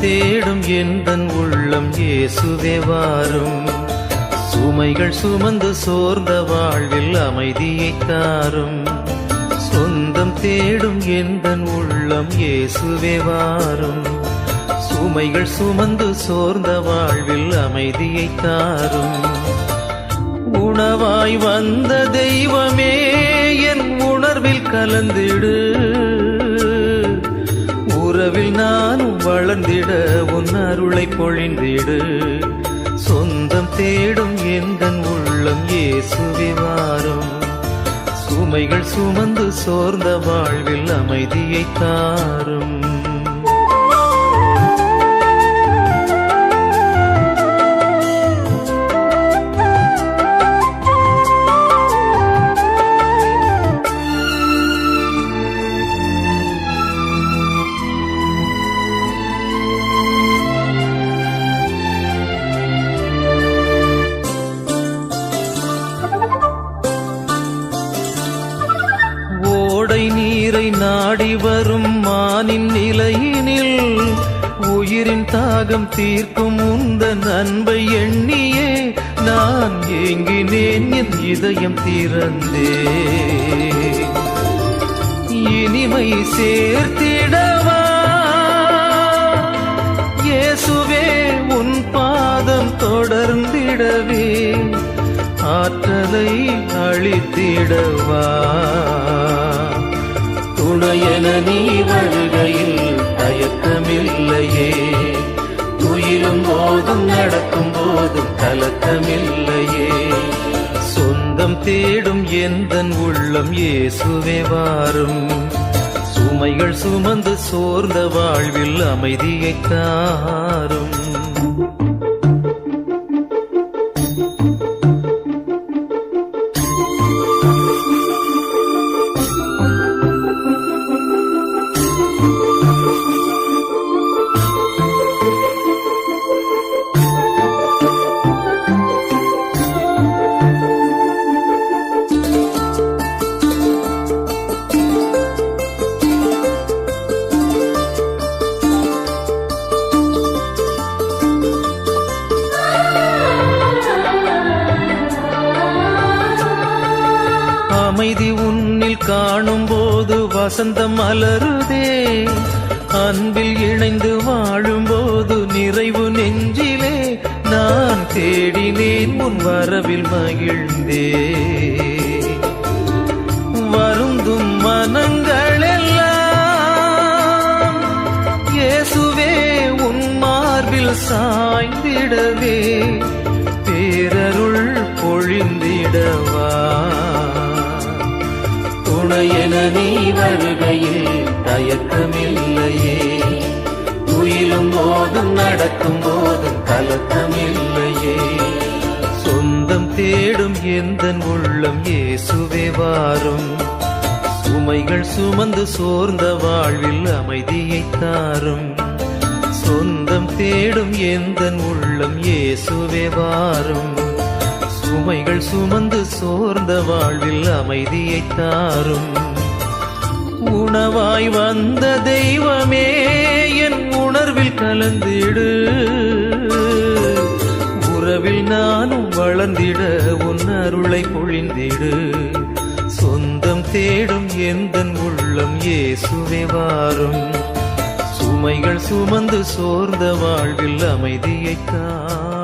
தேடும் எந்தன் உள்ளம் இயேசுவே வாரும். சுமைகள் சுமந்து சோர்ந்த வாழ்வில் அமைதியை தாரும். சொந்தம் தேடும் எந்தன் உள்ளம் இயேசுவே வாரும். சுமைகள் சுமந்து சோர்ந்த வாழ்வில் அமைதியை தாரும். உணவாய் வந்த தெய்வமே என் உணர்வில் கலந்திடு. உறவில் நானும் வளர்ந்திட உன் அருளை பொழிந்திடு. சொந்தம் தேடும் எந்தன் உள்ளம் இயேசுவே வாரும். சுமைகள் சுமந்து சோர்ந்த வாழ்வில் அமைதியை தாரும். நீரை நாடி வரும் மானின் நிலையினில் உயிரின் தாகம் தீர்க்கும் உந்த அன்பை எண்ணியே நான் ஏங்கினேன் என் இதயம் திறந்தே. இனிமை சேர்த்திடவா? இயேசுவே உன் பாதம் தொடர்ந்திடவே ஆற்றலை அழித்திடவா? துணையென நீ வருகையில் தயக்கமில்லையே. துயிலும் போதும் நடக்கும் போதும் கலக்கமில்லையே. சொந்தம் தேடும் எந்த உள்ளம் இயேசுவே வாரும். சுமைகள் சுமந்து சோர்ந்த வாழ்வில் அமைதியை தாரும். அமைதி உன்னில் காணும் போது வசந்தம் மலருதே அன்பில் இணைந்து வாழும்போது நிறைவு நெஞ்சிலே நான் தேடினேன் உன் வரவில் மகிழ்ந்தே. வருந்தும் மனங்களெல்லாம் இயேசுவே உன் மார்பில் சாய்ந்திடவே. நீ வருகையில் தயக்கமில்லையே. உயிலும் போதும் நடக்கும் போதும் கலக்கமில்லையே. சொந்தம் தேடும் எந்த உள்ளம் இயேசுவே வாரும். சுமைகள் சுமந்து சோர்ந்த வாழ்வில் அமைதியை தாரும். சொந்தம் தேடும் எந்த உள்ளம் இயேசுவே வாரும். சுமைகள் சுமந்து சோர்ந்த வாழ்வில் அமைதியை தாரும். உணவாய் வந்த தெய்வமே என் உணர்வில் கலந்திடு. உறவில் நானும் வளர்ந்திட உன் அருளை பொழிந்திடு. சொந்தம் தேடும் எந்தன் உள்ளம் இயேசுவே வாரும். சுமைகள் சுமந்து சோர்ந்த வாழ்வில் அமைதியைத்தான்